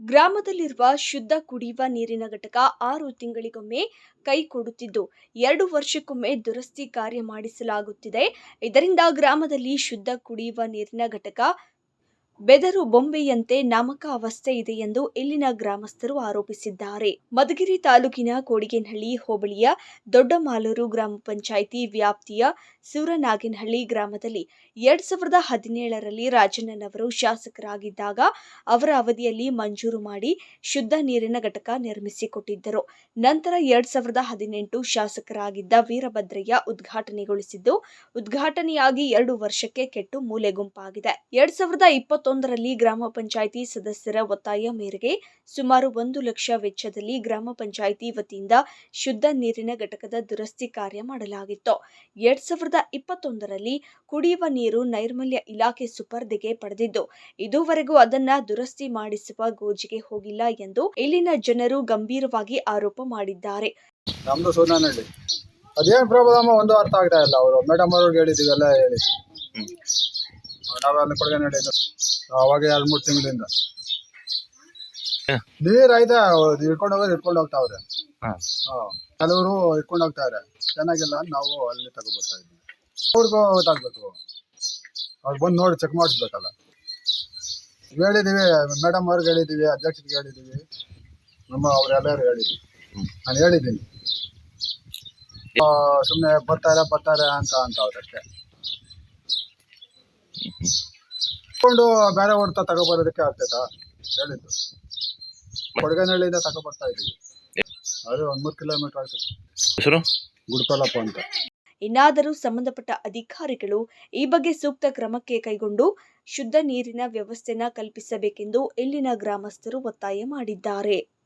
ಗ್ರಾಮದಲ್ಲಿರುವ ಶುದ್ಧ ಕುಡಿಯುವ ನೀರಿನ ಘಟಕ ಆರು ತಿಂಗಳಿಗೊಮ್ಮೆ ಕೈ ಕೊಡುತ್ತಿದ್ದು, ಎರಡು ವರ್ಷಕ್ಕೊಮ್ಮೆ ದುರಸ್ತಿ ಕಾರ್ಯ ಮಾಡಿಸಲಾಗುತ್ತಿದೆ. ಇದರಿಂದ ಗ್ರಾಮದಲ್ಲಿ ಶುದ್ಧ ಕುಡಿಯುವ ನೀರಿನ ಘಟಕ ಬೆದರು ಬೊಂಬೆಯಂತೆ ನಾಮಕಾವಸ್ಥೆ ಇದೆ ಎಂದು ಇಲ್ಲಿನ ಗ್ರಾಮಸ್ಥರು ಆರೋಪಿಸಿದ್ದಾರೆ. ಮಧುಗಿರಿ ತಾಲೂಕಿನ ಕೋಡಿಗೇನಹಳ್ಳಿ ಹೋಬಳಿಯ ದೊಡ್ಡಮಾಲೂರು ಗ್ರಾಮ ಪಂಚಾಯಿತಿ ವ್ಯಾಪ್ತಿಯ ಸೂರನಾಗೇನಹಳ್ಳಿ ಗ್ರಾಮದಲ್ಲಿ ಎರಡ್ ಸಾವಿರದ ಹದಿನೇಳರಲ್ಲಿ ರಾಜಣ್ಣನವರು ಶಾಸಕರಾಗಿದ್ದಾಗ ಅವರ ಅವಧಿಯಲ್ಲಿ ಮಂಜೂರು ಮಾಡಿ ಶುದ್ಧ ನೀರಿನ ಘಟಕ ನಿರ್ಮಿಸಿಕೊಟ್ಟಿದ್ದರು. ನಂತರ ಎರಡ್ ಸಾವಿರದ ಹದಿನೆಂಟು ಶಾಸಕರಾಗಿದ್ದ ವೀರಭದ್ರಯ್ಯ ಉದ್ಘಾಟನೆಗೊಳಿಸಿದ್ದು, ಉದ್ಘಾಟನೆಯಾಗಿ ಎರಡು ವರ್ಷಕ್ಕೆ ಕೆಟ್ಟು ಮೂಲೆಗುಂಪಾಗಿದೆ. ಎರಡ್ ಸಾವಿರದ ಇಪ್ಪತ್ತೊಂದರಲ್ಲಿ ಗ್ರಾಮ ಪಂಚಾಯಿತಿ ಸದಸ್ಯರ ಒತ್ತಾಯ ಮೇರೆಗೆ ಸುಮಾರು ಒಂದು ಲಕ್ಷ ವೆಚ್ಚದಲ್ಲಿ ಗ್ರಾಮ ಪಂಚಾಯಿತಿ ವತಿಯಿಂದ ಶುದ್ಧ ನೀರಿನ ಘಟಕದ ದುರಸ್ತಿ ಕಾರ್ಯ ಮಾಡಲಾಗಿತ್ತು. ಎರಡ್ ಸಾವಿರದ ಇಪ್ಪತ್ತೊಂದರಲ್ಲಿ ಕುಡಿಯುವ ನೀರು ನೈರ್ಮಲ್ಯ ಇಲಾಖೆ ಸುಪರ್ದಿಗೆ ಪಡೆದಿದ್ದು ಇದುವರೆಗೂ ಅದನ್ನ ದುರಸ್ತಿ ಮಾಡಿಸುವ ಗೋಜಿಗೆ ಹೋಗಿಲ್ಲ ಎಂದು ಇಲ್ಲಿನ ಜನರು ಗಂಭೀರವಾಗಿ ಆರೋಪ ಮಾಡಿದ್ದಾರೆ. ಅದೇನು ಪ್ರಾಬ್ಲಮ್ ಒಂದು ಅರ್ಥ ಆಗ್ತಾ ಇಲ್ಲ. ಅವರು ಮೇಡಮ್ ಅವ್ರಿಗೆ ಹೇಳಿದ್ದೀವಿ ಎಲ್ಲ ಹೇಳಿ ನಾವೆಲ್ಲ ಕೊಡುಗೆ ನಡೆಯೋದು ಅವಾಗ ಎರಡು ಮೂರು ತಿಂಗಳಿಂದ. ನೀರ್ ಐತೆ ಇಟ್ಕೊಂಡು ಹೋಗೋರು ಇಟ್ಕೊಂಡು ಹೋಗ್ತಾವ್ರೆ ಹಾ. ಹಾಂ. ಕೆಲವರು ಇಟ್ಕೊಂಡು ಹೋಗ್ತಾರೆ ಚೆನ್ನಾಗಿಲ್ಲ ನಾವು ಅಲ್ಲಿ ತಗೋಬರ್ತಾ ಇದ್ವಿ. ಅವ್ರಿಗೂ ಗೊತ್ತಾಗ್ಬೇಕು. ಅವ್ರು ಬಂದು ನೋಡಿ ಚೆಕ್ ಮಾಡಿಸ್ಬೇಕಲ್ಲ. ಹೇಳಿದೀವಿ ಮೇಡಮ್ ಅವ್ರಿಗೆ ಹೇಳಿದೀವಿ ಅಧ್ಯಕ್ಷರಿಗೆ ಹೇಳಿದೀವಿ. ನಮ್ಮ ಅವರೆಲ್ಲರೂ ಹೇಳಿದ್ದೀವಿ ನಾನು ಹೇಳಿದ್ದೀನಿ. ಸುಮ್ಮನೆ ಬರ್ತಾರೆ ಬರ್ತಾರೆ ಅಂತ ಅಂತ ಅವ್ರಷ್ಟೇ ಕೊಂಡು ಬೇರೆ ಹೊರ್ತ ತಗೊಬರೋದಕ್ಕೆ ಆಗ್ತೈತಾ? ಹೇಳಿದ್ದು. ಕೊಡಗನಹಳ್ಳಿಯಿಂದ ತಗೊಬರ್ತಾ ಇದ್ದೀವಿ. ಅದು ಒಂದು ಮೂರು ಕಿಲೋಮೀಟರ್ ಆಗ್ತದೆ. ಹೆಸರು? ಗುಡ್ಪಲಪ್ಪ ಅಂತ. ಇನ್ನಾದರೂ ಸಂಬಂಧಪಟ್ಟ ಅಧಿಕಾರಿಗಳು ಈ ಬಗ್ಗೆ ಸೂಕ್ತ ಕ್ರಮಕ್ಕೆ ಕೈಗೊಂಡು ಶುದ್ಧ ನೀರಿನ ವ್ಯವಸ್ಥೆನ ಕಲ್ಪಿಸಬೇಕೆಂದು ಇಲ್ಲಿನ ಗ್ರಾಮಸ್ಥರು ಒತ್ತಾಯ ಮಾಡಿದ್ದಾರೆ.